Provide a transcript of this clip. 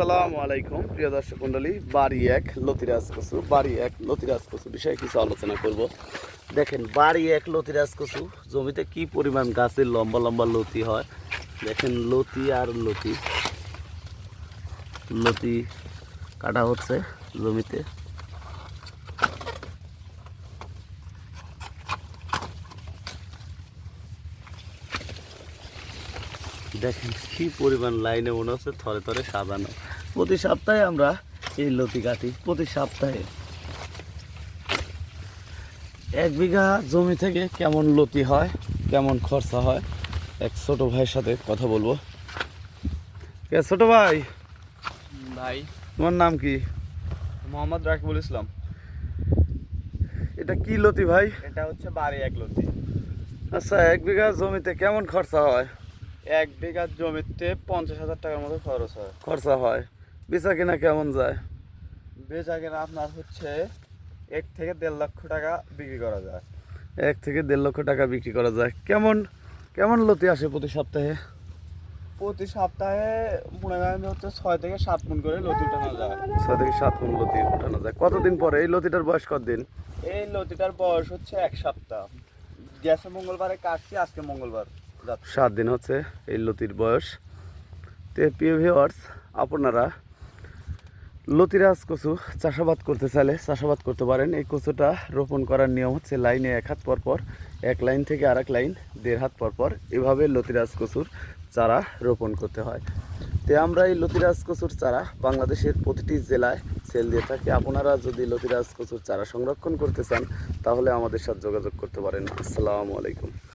আসসালামু আলাইকুম, প্রিয় দর্শক মন্ডলী বাড়ি এক, লতিরাজ কচু বাড়ি এক, লতিরাজ কচু বিষয়ে কিছু আলোচনা করব। দেখেন, বাড়ি এক, লতিরাজ কচু জমিতে কি পরিমাণ গাছের লম্বা লম্বা লতি হয়? দেখেন, লতি আর লতি। লতি কাটা হচ্ছে জমিতে। দেখেন, কি পরিমাণ লাইনে মনে হচ্ছে থরে থরে সাজানো। প্রতি সপ্তাহে আমরা এই লতি কাটি প্রতি সপ্তাহে। এক বিঘা জমি থেকে কেমন লতি হয় কেমন খরচা হয়? এক ছোট ভাইয়ের সাথে কথা বলব। ছোট ভাই? ভাই। তোমার নাম কি? মোহাম্মদ রাকিবুল ইসলাম। এটা কি লতি ভাই? এটা হচ্ছে বাড়ি এক লতি। আচ্ছা এক বিঘা জমিতে কেমন খরচা হয়? এক বিঘা জমিতে পঞ্চাশ হাজার টাকার মতো খরচ হয়। খরচা হয়। বেচা কিনা কেমন যায়? বেচা কেনা আপনার হচ্ছে এক থেকে দেড় লক্ষ টাকা বিক্রি করা যায়। এক থেকে দেড় লক্ষ টাকা বিক্রি করা যায়। কেমন কেমন লতি আসে প্রতি সপ্তাহে? প্রতি সপ্তাহে মনে করেন হচ্ছে ছয় থেকে সাত মন করে লতি উঠানো যায়। ছয় থেকে সাত মন লতি উঠানো যায়। কতদিন পরে? এই লতিটার বয়স কতদিন? এই লতিটার বয়স হচ্ছে এক সপ্তাহ। গেছে মঙ্গলবারে কাটছি আজকে মঙ্গলবার সাত দিন হচ্ছে এই লতির বয়স। তে প্রিয় ভিওয়ার্স আপনারা লতিরাজ কচু চাষাবাদ করতে চাইলে চাষাবাদ করতে পারেন। এই কচুটা রোপণ করার নিয়ম হচ্ছে লাইনে এক হাত পর পর এক লাইন থেকে আরেক লাইন, দেড় হাত পর পর এভাবে লতিরাজ কচুর চারা রোপণ করতে হয়। তে আমরা এই লতিরাজ কচুর চারা বাংলাদেশের প্রতিটি জেলায় সেল দিয়ে থাকি। আপনারা যদি লতিরাজ কচুর চারা সংরক্ষণ করতে চান, তাহলে আমাদের সাথে যোগাযোগ করতে পারেন। আসসালামু আলাইকুম।